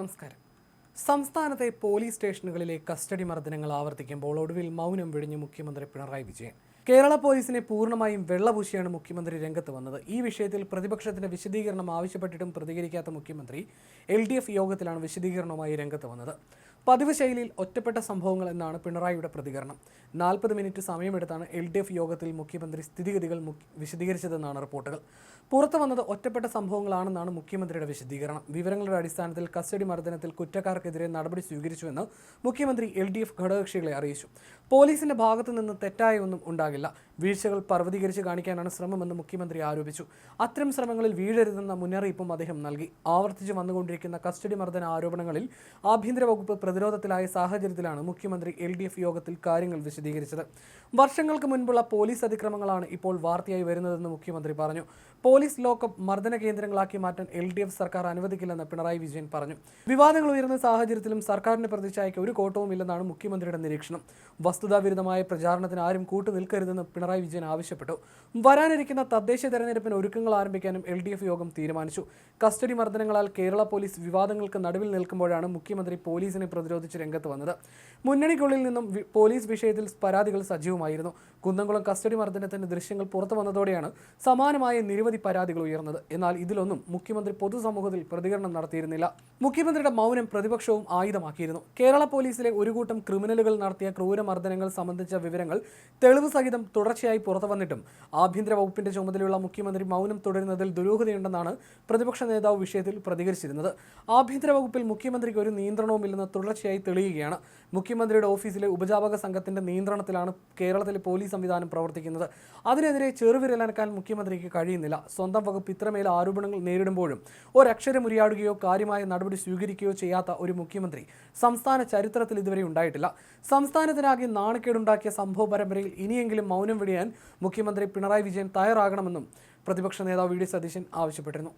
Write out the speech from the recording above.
നമസ്കാരം. സംസ്ഥാനത്തെ police സ്റ്റേഷനുകളിലെ custody മർദ്ദനങ്ങൾ ആവർത്തിക്കുമ്പോൾ ഒടുവിൽ മൗനം വെടിഞ്ഞ് മുഖ്യമന്ത്രി പിണറായി വിജയൻ. കേരള പോലീസിനെ പൂർണമായും വെള്ളപൂശിയാണ് മുഖ്യമന്ത്രി രംഗത്ത് വന്നത്. ഈ വിഷയത്തിൽ പ്രതിപക്ഷത്തിന്റെ വിശദീകരണം ആവശ്യപ്പെട്ടിട്ടും പ്രതികരിക്കാത്ത മുഖ്യമന്ത്രി എൽ യോഗത്തിലാണ് വിശദീകരണവുമായി രംഗത്ത് വന്നത്. പതിവ് ശൈലിയിൽ ഒറ്റപ്പെട്ട സംഭവങ്ങൾ എന്നാണ് പിണറായിയുടെ പ്രതികരണം. നാൽപ്പത് മിനിറ്റ് സമയമെടുത്താണ് എൽ ഡി എഫ് യോഗത്തിൽ മുഖ്യമന്ത്രി സ്ഥിതിഗതികൾ വിശദീകരിച്ചതെന്നാണ് റിപ്പോർട്ടുകൾ. പുറത്തു വന്നത് ഒറ്റപ്പെട്ട സംഭവങ്ങളാണെന്നാണ് മുഖ്യമന്ത്രിയുടെ വിശദീകരണം. വിവരങ്ങളുടെ അടിസ്ഥാനത്തിൽ കസ്റ്റഡി മർദ്ദനത്തിൽ കുറ്റക്കാർക്കെതിരെ നടപടി സ്വീകരിച്ചുവെന്ന് മുഖ്യമന്ത്രി എൽ ഡി എഫ് ഘടകകക്ഷികളെ അറിയിച്ചു. പോലീസിന്റെ ഭാഗത്തു നിന്ന് തെറ്റായ ഒന്നും ഉണ്ടാകില്ല. വീഴ്ചകൾ പർവതീകരിച്ച് കാണിക്കാനാണ് ശ്രമമെന്ന് മുഖ്യമന്ത്രി ആരോപിച്ചു. അത്തരം ശ്രമങ്ങളിൽ വീഴരുതെന്ന മുന്നറിയിപ്പും അദ്ദേഹം നൽകി. ആവർത്തിച്ച് വന്നുകൊണ്ടിരിക്കുന്ന കസ്റ്റഡി മർദ്ദന ആരോപണങ്ങളിൽ ആഭ്യന്തര വകുപ്പ് പ്രതിരോധത്തിലായ സാഹചര്യത്തിലാണ് മുഖ്യമന്ത്രി എൽ യോഗത്തിൽ കാര്യങ്ങൾ വിശദീകരിച്ചത്. വർഷങ്ങൾക്ക് മുൻപുള്ള പോലീസ് അതിക്രമങ്ങളാണ് ഇപ്പോൾ വാർത്തയായി വരുന്നതെന്ന് മുഖ്യമന്ത്രി പറഞ്ഞു. പോലീസ് ലോക്കപ്പ് മർദ്ദന കേന്ദ്രങ്ങളാക്കി മാറ്റാൻ എൽ ഡി എഫ് സർക്കാർ അനുവദിക്കില്ലെന്ന് പിണറായി വിജയൻ പറഞ്ഞു. വിവാദങ്ങൾ ഉയർന്ന സാഹചര്യത്തിലും സർക്കാരിന്റെ പ്രതിച്ഛായയ്ക്ക് ഒരു കോട്ടവും ഇല്ലെന്നാണ് മുഖ്യമന്ത്രിയുടെ നിരീക്ഷണം. വസ്തുതാവിരുദ്ധമായ പ്രചാരണത്തിന് ആരും കൂട്ടുനിൽക്കരുതെന്ന് പിണറായി വിജയൻ ആവശ്യപ്പെട്ടു. വരാനിരിക്കുന്ന തദ്ദേശ തെരഞ്ഞെടുപ്പിന് ഒരുക്കങ്ങൾ ആരംഭിക്കാനും എൽ യോഗം തീരുമാനിച്ചു. കസ്റ്റഡി മർദ്ദനങ്ങളാൽ കേരള പോലീസ് വിവാദങ്ങൾക്ക് നടുവിൽ നിൽക്കുമ്പോഴാണ് മുഖ്യമന്ത്രി പോലീസിനെ പ്രതിരോധിച്ച് രംഗത്ത് വന്നത്. മുന്നണിക്കുള്ളിൽ നിന്നും പോലീസ് വിഷയത്തിൽ പരാതികൾ സജീവമായിരുന്നു. കുന്നംകുളം കസ്റ്റഡി മർദ്ദനത്തിന്റെ ദൃശ്യങ്ങൾ പുറത്തു വന്നതോടെയാണ് സമാനമായ നിരവധി പരാതികൾ ഉയർന്നത്. എന്നാൽ ഇതിലൊന്നും മുഖ്യമന്ത്രി പൊതുസമൂഹത്തിൽ പ്രതികരണം നടത്തിയിരുന്നില്ല. മുഖ്യമന്ത്രിയുടെ മൗനം പ്രതിപക്ഷവും ആയുധമാക്കിയിരുന്നു. കേരള പോലീസിലെ ഒരു കൂട്ടം ക്രിമിനലുകൾ നടത്തിയ ക്രൂരമർദ്ദനങ്ങൾ സംബന്ധിച്ച വിവരങ്ങൾ തെളിവ് സഹിതം തുടർച്ചയായി പുറത്തു വന്നിട്ടും ആഭ്യന്തര വകുപ്പിന്റെ ചുമതലയുള്ള മുഖ്യമന്ത്രി മൗനം തുടരുന്നതിൽ ദുരൂഹതയുണ്ടെന്നാണ് പ്രതിപക്ഷ നേതാവ് വിഷയത്തിൽ പ്രതികരിച്ചിരുന്നത്. ആഭ്യന്തര വകുപ്പിൽ മുഖ്യമന്ത്രിക്ക് ഒരു നിയന്ത്രണവുമില്ലെന്ന് തുടർച്ചയായി തെളിയുകയാണ്. മുഖ്യമന്ത്രിയുടെ ഓഫീസിലെ ഉപജാപക സംഘത്തിന്റെ നിയന്ത്രണത്തിലാണ് കേരളത്തിലെ പോലീസ് സംവിധാനം പ്രവർത്തിക്കുന്നത്. അതിനെതിരെ ചെറുവിരലനക്കാൻ മുഖ്യമന്ത്രിക്ക് കഴിയുന്നില്ല. സ്വന്തം വകുപ്പ് ഇത്രമേൽ ആരോപണങ്ങൾ നേരിടുമ്പോഴും ഒരക്ഷരം ഉരിയാടുകയോ കാര്യമായ നടപടി സ്വീകരിക്കുകയോ ചെയ്യാത്ത ഒരു മുഖ്യമന്ത്രി സംസ്ഥാന ചരിത്രത്തിൽ ഇതുവരെ ഉണ്ടായിട്ടില്ല. സംസ്ഥാനത്തിനാകെ നാണക്കേടുണ്ടാക്കിയ സംഭവ പരമ്പരയിൽ ഇനിയെങ്കിലും മൗനം വെടിയാൻ മുഖ്യമന്ത്രി പിണറായി വിജയൻ തയ്യാറാകണമെന്നും പ്രതിപക്ഷ നേതാവ് വി ഡി സതീശൻ ആവശ്യപ്പെട്ടിരുന്നു.